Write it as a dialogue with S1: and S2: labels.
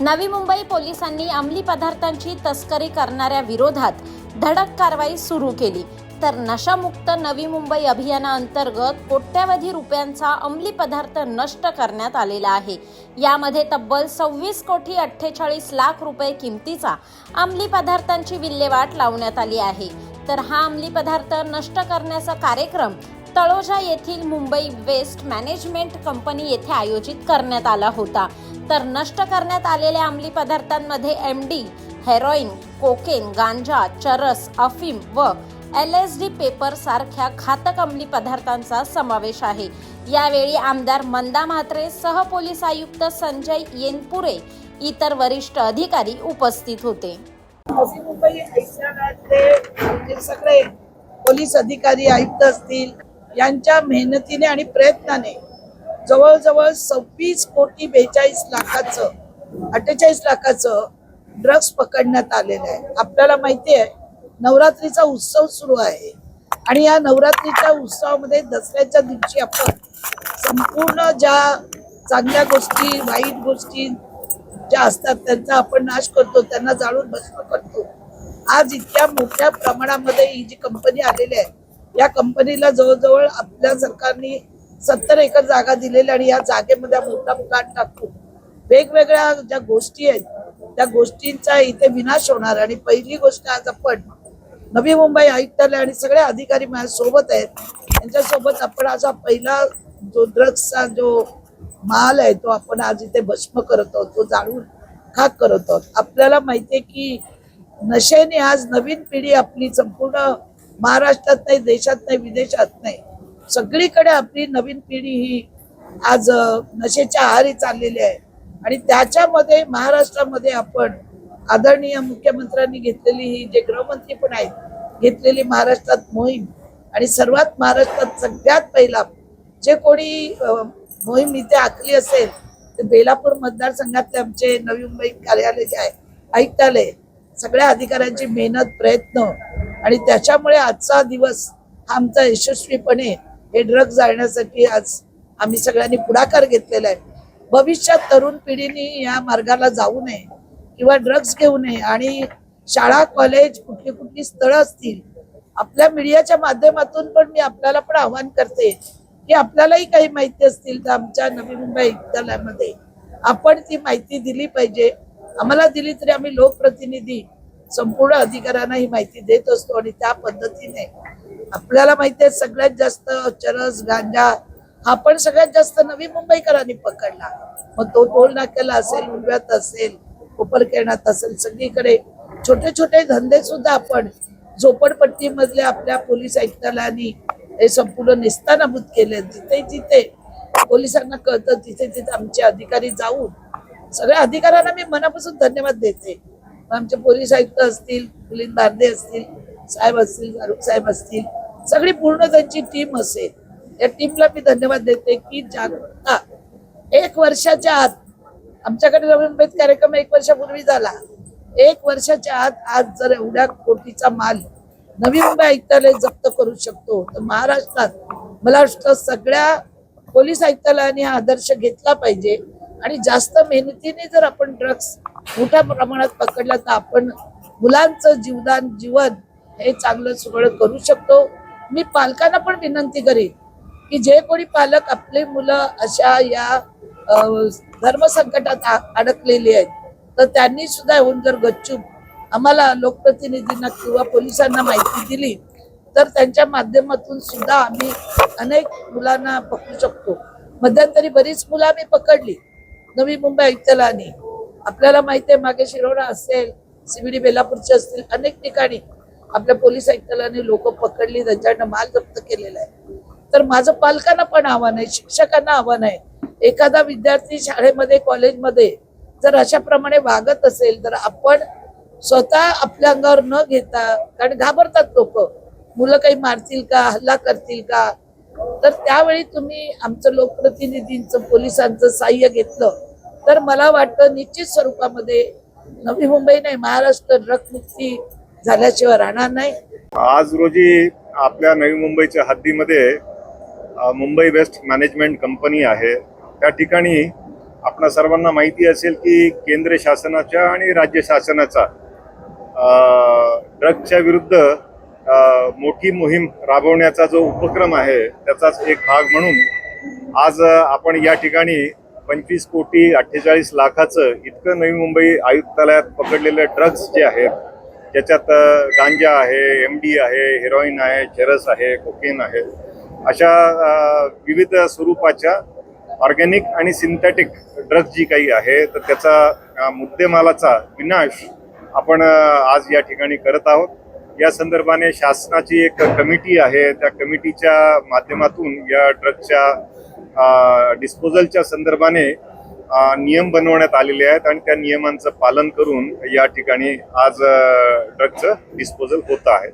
S1: नवी मुंबई पोलिसांनी अंमली पदार्थांची तस्करी करणाऱ्या विरोधात धडक कारवाई सुरू केली. तर नशामुक्त नवी मुंबई अभियानाअंतर्गत कोट्यावधी रुपयांचा अंमली पदार्थ नष्ट करण्यात आलेला आहे. यामध्ये तब्बल सव्वीस कोटी अठ्ठेचाळीस लाख रुपये किमतीचा अंमली पदार्थांची विल्हेवाट लावण्यात आली आहे. तर हा अंमली पदार्थ नष्ट करण्याचा कार्यक्रम तळोजा येथील मुंबई वेस्ट मॅनेजमेंट कंपनी येथे आयोजित करण्यात आला होता. तर नष्ट करण्यात आलेल्या अंमली पदार्थांमध्ये एम डी हेरोईन कोकेन गांजा चरस अफीम व एल एस डी पेपर सारख्या घातक अंमली पदार्थांचा समावेश आहे. यावेळी आमदार मंदा म्हात्रे सह पोलीस आयुक्त संजय येनपुरे इतर वरिष्ठ अधिकारी उपस्थित होते.
S2: मुंबई सगळे पोलीस अधिकारी आयुक्त असतील यांच्या मेहनतीने आणि प्रयत्नाने जवळजवळ सव्वीस कोटी बेचाळीस लाखाचं अठ्ठेचाळीस लाखाचं ड्रग्ज पकडण्यात आलेलं आहे. आपल्याला माहिती आहे नवरात्रीचा उत्सव सुरू आहे. आणि या नवरात्रीच्या उत्सवामध्ये दसऱ्याच्या दिवशी आपण संपूर्ण ज्या चांगल्या गोष्टी वाईट गोष्टी ज्या असतात त्यांचा आपण नाश करतो त्यांना जाळून भस्म करतो. आज इतक्या मोठ्या प्रमाणामध्ये ही जी कंपनी आलेली आहे या कंपनीला जवळजवळ आपल्या सरकारने सत्तर एकर जागा दिलेली आणि या जागेमध्ये मोठा प्लांट टाकतो. वेगवेगळ्या ज्या गोष्टी आहेत त्या गोष्टींचा इथे विनाश होणार आणि पहिली गोष्ट आज आपण नवी मुंबई आयुक्तालय आणि सगळे अधिकारी माझ्यासोबत आहेत. त्यांच्यासोबत आपण आज हा पहिला जो ड्रग्सचा जो माल आहे तो आपण आज इथे भस्म करत आहोत तो जाळून खाक करत आहोत. आपल्याला माहिती आहे की नशेने आज नवीन पिढी आपली संपूर्ण महाराष्ट्रात नाही देशात नाही विदेशात नाही. सगळीकडे आपली नवीन पिढी ही आज नशेच्या आहारी चाललेली आहे. आणि त्याच्यामध्ये महाराष्ट्रामध्ये आपण आदरणीय मुख्यमंत्र्यांनी घेतलेली ही जे गृहमंत्री पण आहेत घेतलेली महाराष्ट्रात मोहीम. आणि सर्वात महाराष्ट्रात सगळ्यात पहिला जे कोणी मोहीम इथे आखली असेल ते बेलापूर मतदारसंघातले आमचे नवी मुंबई कार्यालय जे आहे ऐकताले सगळ्या अधिकाऱ्यांची मेहनत प्रयत्न आणि त्याच्यामुळे आजचा दिवस हा आमचा यशस्वीपणे हे ड्रग जाळण्यासाठी आज आम्ही सगळ्यांनी पुढाकार घेतलेला आहे. भविष्यात तरुण पिढीने या मार्गाला जाऊ नये किंवा ड्रग्ज घेऊ नये आणि शाळा कॉलेज कुठली कुठली स्थळं असतील आपल्या मीडियाच्या माध्यमातून पण मी आपल्याला पण आव्हान करते की आपल्यालाही काही माहिती असतील तर आमच्या नवी मुंबई विद्यालयामध्ये आपण ती माहिती दिली पाहिजे. आम्हाला दिली तरी आम्ही लोकप्रतिनिधी संपूर्ण अधिकाऱ्यांना ही माहिती देत असतो आणि त्या पद्धतीने आपल्याला माहिती आहे सगळ्यात जास्त चरस गांजा हा पण सगळ्यात जास्त नवी मुंबईकरांनी पकडला. मग तो टोल नाक्याला असेल उडव्यात असेल कोपरखेरणात असेल सगळीकडे छोटे छोटे धंदे सुद्धा आपण झोपडपट्टीमधले आपल्या पोलीस आयुक्तालयाने हे संपूर्ण निस्तानाभूत केले. जिथे जिथे पोलिसांना कळतं तिथे तिथे आमचे अधिकारी जाऊन सगळ्या अधिकाऱ्यांना मी मनापासून धन्यवाद देते. आमचे पोलीस आयुक्त असतील मिलिंद बारदे असतील साहेब असतील फारुख साहेब असतील सगळी पूर्ण त्यांची टीम असेल. या टीमला मी धन्यवाद देते की जागरूकता एक वर्षाच्या आत आमच्याकडे नवीन कार्यक्रम एक वर्षापूर्वी झाला. एक वर्षाच्या आत आज जर एवढ्या कोटीचा माल नवी मुंबई आयुक्तालय जप्त करू शकतो तर महाराष्ट्रात मला वाटतं सगळ्या पोलीस आयुक्तालयाने हा आदर्श घेतला पाहिजे. आणि जास्त मेहनतीने जर आपण ड्रग्स मोठ्या प्रमाणात पकडला तर आपण मुलांचं जीवदान जीवन हे चांगलं सुरळीत करू शकतो. मी पालकांना पण विनंती करीन की जे कोणी पालक आपले मुलं अशा या धर्मसंकटात अडकलेली आहेत तर त्यांनी सुद्धा येऊन जर गच्चूप आम्हाला लोकप्रतिनिधींना किंवा पोलिसांना माहिती दिली तर त्यांच्या माध्यमातून सुद्धा आम्ही अनेक मुलांना पकडू शकतो. मध्यंतरी बरीच मुलं आम्ही पकडली नवी मुंबई आयुक्तालयाने आपल्याला माहिती आहे मागे शिरोडा असेल सीबीडी बेलापूरचे असतील अनेक ठिकाणी आपल्या पोलीस आयुक्तालयाने लोक पकडली त्यांच्याकडनं माल जप्त केलेला आहे. तर माझं पालकांना पण आव्हान आहे शिक्षकांना आव्हान आहे. एखादा विद्यार्थी शाळेमध्ये कॉलेजमध्ये जर अशाप्रमाणे वागत असेल तर आपण स्वतः आपल्या अंगावर न घेता कारण घाबरतात लोक मुलं काही मारतील का हल्ला करतील का? तर त्यावेळी तुम्ही आमचं लोकप्रतिनिधींचं पोलिसांचं सहाय्य घेतलं तर मला वाटतं निश्चित स्वरूपामध्ये नवी मुंबई नाही महाराष्ट्र ड्रगमुक्ती झाल्याशिवाय राहणार नाही.
S3: आज रोजी आपल्या नवी मुंबईच्या हद्दीमध्ये मुंबई वेस्ट मॅनेजमेंट कंपनी आहे. त्या ठिकाणी आपणा सर्वांना माहिती असेल की केंद्र शासनाच्या आणि राज्य शासनाचा ड्रगच्या विरुद्ध मोठी मोहीम राबवण्याचा जो उपक्रम आहे त्याचाच एक भाग म्हणून आज आपण या ठिकाणी पंचवीस कोटी अठ्ठेचाळीस लाखाचं इतकं नवी मुंबई आयुक्तालयात पकडलेले ड्रग्ज जे आहेत ज्याच्यात गांजा आहे एम डी आहे हेरोईन आहे चरस आहे कोकेन आहे अशा विविध स्वरूपाच्या ऑर्गॅनिक आणि सिंथेटिक ड्रग्ज जी काही आहे तर त्याचा मुद्देमालाचा विनाश आपण आज या ठिकाणी करत आहोत. या संदर्भाने शासनाची एक कमिटी आहे त्या कमिटीच्या माध्यमातून या ड्रगच्या डिस्पोजलच्या संदर्भाने नियम बनवण्यात आलेले आहेत आणि त्या नियमांचं पालन करून या ठिकाणी आज ड्रगचं डिस्पोजल होत आहे.